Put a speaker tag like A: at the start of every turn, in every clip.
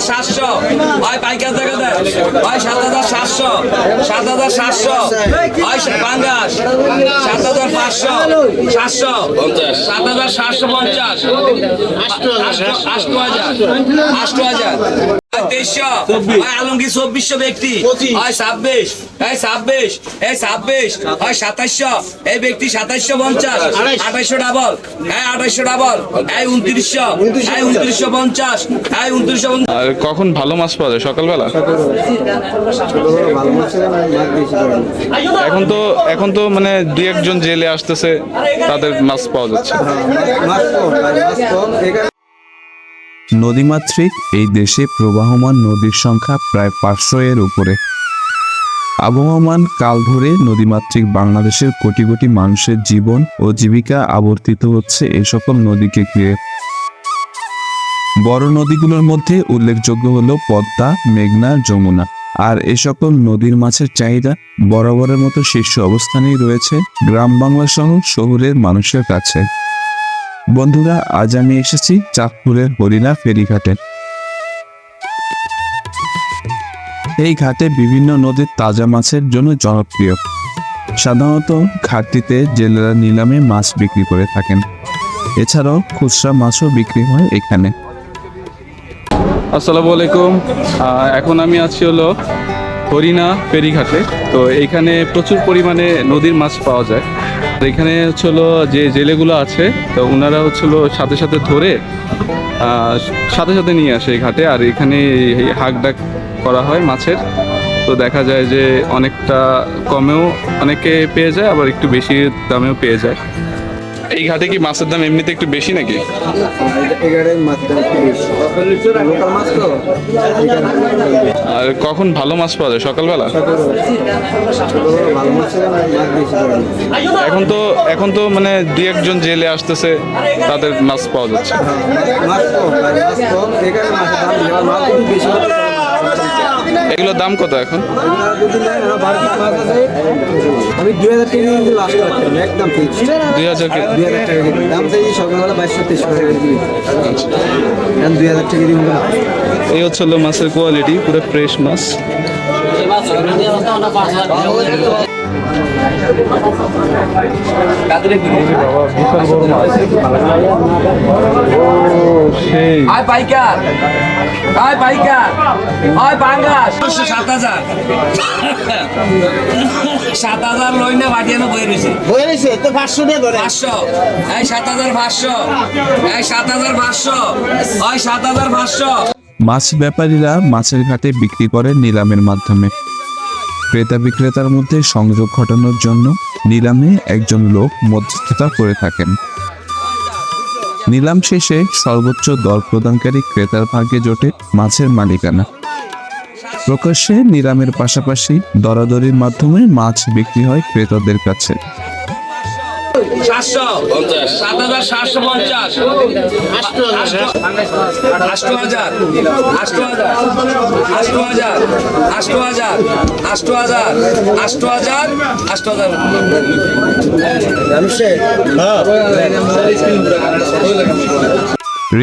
A: হাজার সাতশো। হয় পাইকার দেখা দেয় হয় সাত হাজার সাতশো। সাত হাজার সাতশো। হয় পাঙ্গাস। সাত হাজার পাঁচশো। সাতশো। সাত হাজার সাতশো পঞ্চাশ। আষ্ট হাজার। আষ্ট হাজার। তেইশশো। আলমগীর চব্বিশশো ব্যক্তি। হয় ছাব্বিশ। এই ছাব্বিশ। এই ছাব্বিশ। হয় সাতাইশশো এই ব্যক্তি সাতাইশশো পঞ্চাশ। আঠাইশশো ডাবল এই আঠাইশশো ডাবল এই উনত্রিশশো। এই উনত্রিশশো পঞ্চাশ। এই উনত্রিশশো পঞ্চাশ।
B: কখন ভালো মাছ পাওয়া যায়? সকালবেলা?
C: ভালো মাছ মাছ বেশি করে
B: এখন তো এখন তো মানে দুই একজন জেলে আসতেছে তাদের মাছ পাওয়া যাচ্ছে।
C: মাছ কম মাছ কম এখানে
D: নদীমাতৃক এই দেশে প্রবাহমান নদীর সংখ্যা প্রায় পাঁচশো এর উপরে। আবহমান কাল ধরে নদীমাতৃক বাংলাদেশের কোটি কোটি মানুষের জীবন ও জীবিকা আবর্তিত হচ্ছে এই সকল নদীকে ঘিরে। বড় নদীগুলোর মধ্যে উল্লেখযোগ্য হল পদ্মা, মেঘনা, যমুনা। আর এ সকল নদীর মাছের চাহিদা বরাবরের মতো শীর্ষ অবস্থানেই রয়েছে গ্রাম বাংলা সহ শহরের মানুষের কাছে। বন্ধুরা, আজ আমি এসেছি চাঁদপুরের হরিণা ফেরিঘাটে। এই ঘাটে বিভিন্ন নদীর তাজা মাছের জন্য জনপ্রিয়। সাধারণত ঘাটটিতে জেলেরা নিলামে মাছ বিক্রি করে থাকেন। এছাড়াও খুচরা মাছও বিক্রি হয় এখানে।
B: আসসালামু আলাইকুম। এখন আমি আছি হলো হরিণা ফেরিঘাটে। তো এইখানে প্রচুর পরিমাণে নদীর মাছ পাওয়া যায়। এখানে হচ্ছে যে জেলেগুলো আছে, তো ওনারা হচ্ছিল সাথে সাথে ধরে সাথে সাথে নিয়ে আসে এই ঘাটে। আর এখানে হাঁক ডাক করা হয় মাছের। তো দেখা যায় যে অনেকটা কমেও অনেকে পেয়ে যায়, আবার একটু বেশি দামেও পেয়ে যায়। এই ঘাটে কি মাছের দাম এমনিতে একটু বেশি নাকি? আর কখন ভালো মাছ পাওয়া যায়? সকালবেলা? এখন তো এখন তো মানে দুই একজন জেলে আসতেছে, তাদের মাছ পাওয়া যাচ্ছে। এগুলোর দাম কত এখন?
C: আমি দুই হাজার টাকা কিন্তু লাস্ট একদম
B: দুই হাজার
C: দুই হাজার টাকা দাম চাই সকালবেলা বাইশশো তেইশশো টাকা দিবি। দুই হাজার টাকা দিব।
B: এই হচ্ছে হলো মাছের কোয়ালিটি পুরো ফ্রেশ মাছ। সেই।
A: পাইকার। পাইকার। পাঙ্গাস। সাত হাজার। সাত হাজার লই না বাটিয়ানো বই রয়েছে
C: গেছে তো পাঁচশো টাকা ধরে।
A: পাঁচশো। এই সাত হাজার পাঁচশো। এই সাত হাজার পাঁচশো। সাত হাজার পাঁচশো।
D: মাছ ব্যাপারীরা মাছের ঘাটে বিক্রি করে নিলামের মাধ্যমে। ক্রেতা বিক্রেতার মধ্যে সংযোগ ঘটানোর জন্য নিলামে একজন লোক মধ্যস্থতা করে থাকেন। নিলাম শেষে সর্বোচ্চ দর প্রদানকারী ক্রেতার ভাগে জোটে মাছের মালিকানা। প্রকাশ্যে নিলামের পাশাপাশি দরাদরির মাধ্যমে মাছ বিক্রি হয় ক্রেতাদের কাছে।
A: সাতশো। সাত হাজার সাতশো পঞ্চাশ। আষ্ট হাজার। আষ্ট হাজার। আষ্ট হাজার। আষ্ট হাজার। আষ্ট হাজার। আষ্ট হাজার। আষ্ট হাজার।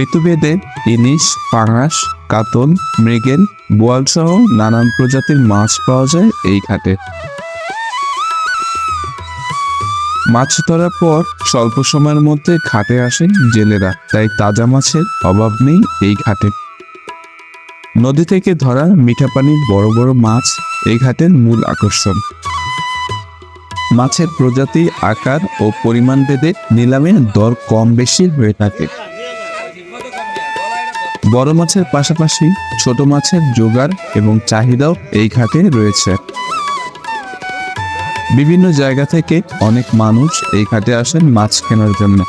D: ঋতুভেদে ইলিশ পাঙাশ কাতল মৃগেল বোয়াল সহ নানান প্রজাতির মাছ পাওয়া যায় এই ঘাটে। মাছ ধরার পর স্বল্প সময়ের মধ্যে ঘাটে আসেন জেলেরা, তাই তাজা মাছের অভাব নেই এই ঘাটে। নদী থেকে ধরা মিঠা পানির বড় বড় মাছ এই ঘাটের মূল আকর্ষণ। মাছের প্রজাতি, আকার ও পরিমাণ ভেদে নিলামে দর কম বেশি হয়ে থাকে। বড় মাছের পাশাপাশি ছোট মাছের জোগাড় এবং চাহিদাও এই ঘাটে রয়েছে। বিভিন্ন জায়গা থেকে অনেক মানুষ এই ঘাটে আসেন মাছ কেনার জন্য।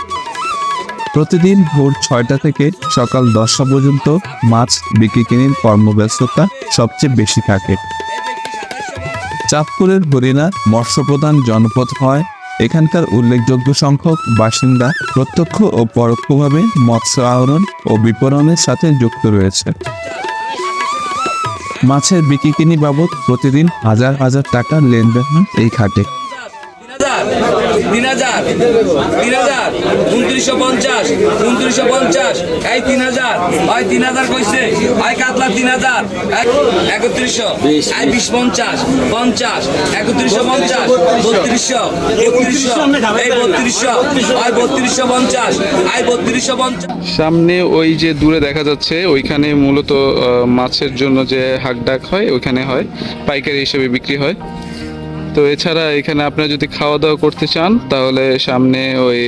D: প্রতিদিন ভোর ছয়টা থেকে সকাল দশটা পর্যন্ত মাছ বিক্রি কিনির কর্মব্যস্ততা সবচেয়ে বেশি থাকে। চাঁদপুরের হরিণা মৎস্যপ্রধান জনপদ হয়। এখানকার উল্লেখযোগ্য সংখ্যক বাসিন্দা প্রত্যক্ষ ও পরোক্ষভাবে মৎস্য আহরণ ও বিপণনের সাথে যুক্ত রয়েছে। মাছের বিক্রি কিনি বাবদ প্রতিদিন হাজার হাজার টাকা লেনদেন এই ঘাটে
A: তিন হাজার তিন হাজার, উনত্রিশশো পঞ্চাশ উনত্রিশশো পঞ্চাশ, এই তিন হাজার, ভাই তিন হাজার কইছে, ভাই কাতলা তিন হাজার একত্রিশশো, এই বিশ পঞ্চাশ পঞ্চাশ, একত্রিশশো পঞ্চাশ, বত্রিশশো বত্রিশশো, এই বত্রিশশো, ভাই বত্রিশশো পঞ্চাশ, এই বত্রিশশো পঞ্চাশ।
B: সামনে ওই যে দূরে দেখা যাচ্ছে, ওইখানে মূলত মাছের জন্য যে হাক ডাক হয়, ওইখানে হয়, পাইকারি হিসেবে বিক্রি হয়। তো এছাড়া এখানে আপনারা যদি খাওয়া দাওয়া করতে চান তাহলে সামনে ওই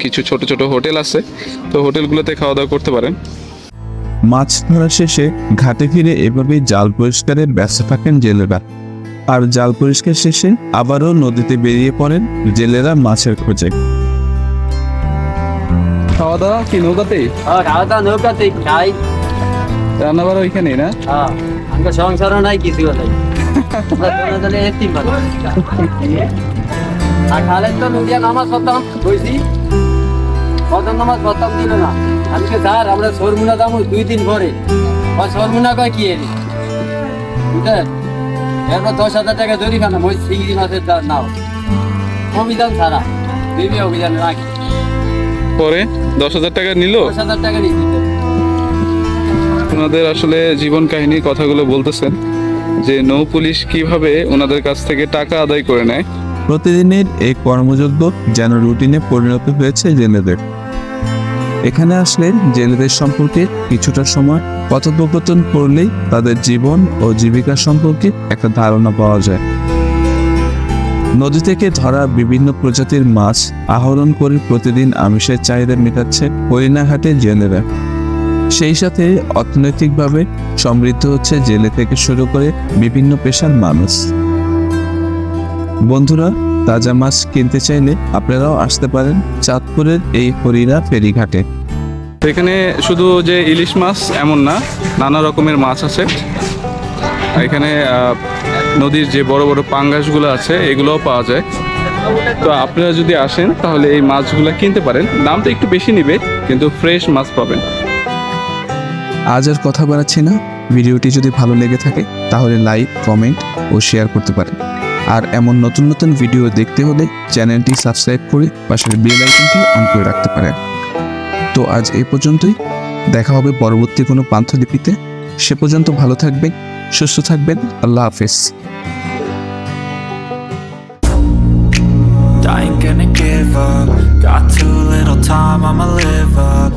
B: কিছু ছোট ছোট হোটেল আছে। তো হোটেলগুলোতে খাওয়া দাওয়া করতে পারেন।
D: মাছ ধরা শেষে ঘাটে ফিরে এভাবেই জাল পরিষ্কারে ব্যস্ত থাকেন জেলেরা। আর জাল পরিষ্কার শেষে আবারও নদীতে বেরিয়ে পড়েন জেলেরা মাছের খোঁজে।
B: খাওয়া দাওয়া কি নৌকাতেই
C: হ্যাঁ খাওয়া দাওয়া নৌকাতে খাই।
B: রান্না বাড়া ওইখানেই না?
C: হ্যাঁ সংসারও নাই কিছু নাই। আমরা দুজনে এতিম মানুষ। আর খালেদ তো নদিয়া নামাজ পড়তাম বুঝছি কদম নামাজ পড়তাম দিল না। আমি তো স্যার আমরা সরমুনা দাম দুই দিন পরে। আর সরমুনা কয় কি এলি? বুঝলেন? এরপর দশ হাজার টাকা জরিমানা চিংড়ি মাছের দাম নাও। অভিযান ছাড়া। দিবি অভিযান রাখি
B: পরে দশ হাজার টাকা নিল?
C: দশ হাজার টাকা নিচ্ছি
B: ওনাদের আসলে জীবন কাহিনীর কথাগুলো বলতেছেন। যে নৌ পুলিশ কীভাবে ওনাদের কাছ থেকে টাকা আদায় করে নেয়।
D: প্রতিদিনের এই কর্মযজ্ঞ যেন রুটিনে পরিণত হয়েছে জেলেদের। এখানে আসলে জেলেদের সম্পর্কে কিছুটা সময় কথোপকথন করলেই তাদের জীবন ও জীবিকা সম্পর্কে একটা ধারণা পাওয়া যায়। নদী থেকে ধরা বিভিন্ন প্রজাতির মাছ আহরণ করে প্রতিদিন আমিষের চাহিদা মেটাচ্ছে হরিণাঘাটে জেলেরা। সেই সাথে অর্থনৈতিকভাবে সমৃদ্ধ হচ্ছে জেলে থেকে শুরু করে বিভিন্ন পেশার মানুষ। বন্ধুরা, তাজা মাছ কিনতে চাইলে আপনারাও আসতে পারেন চাঁদপুরের এই হরিরা ফেরিঘাটে।
B: তো এখানে শুধু যে ইলিশ মাছ এমন না, নানা রকমের মাছ আছে। এখানে নদীর যে বড় বড় পাঙ্গাসগুলো আছে, এগুলোও পাওয়া যায়। তো আপনারা যদি আসেন, তাহলে এই মাছগুলো কিনতে পারেন। দামটা একটু বেশি নিবে, কিন্তু ফ্রেশ মাছ পাবেন।
D: আজ আর কথা বাড়াচ্ছি না। ভিডিওটি যদি ভালো লেগে থাকে তাহলে লাইক কমেন্ট ও শেয়ার করতে পারেন। আর এমন নতুন নতুন ভিডিও দেখতে হলে চ্যানেলটি সাবস্ক্রাইব করে পাশের বেল আইকনটি অন করে রাখতে পারেন। তো আজ এই পর্যন্তই। দেখা হবে পরবর্তী কোনো পান্থলিপিতে। সে পর্যন্ত ভালো থাকবেন সুস্থ থাকবেন। আল্লাহ হাফেজ।
E: I gonna give up. Got too little time, I'ma live up.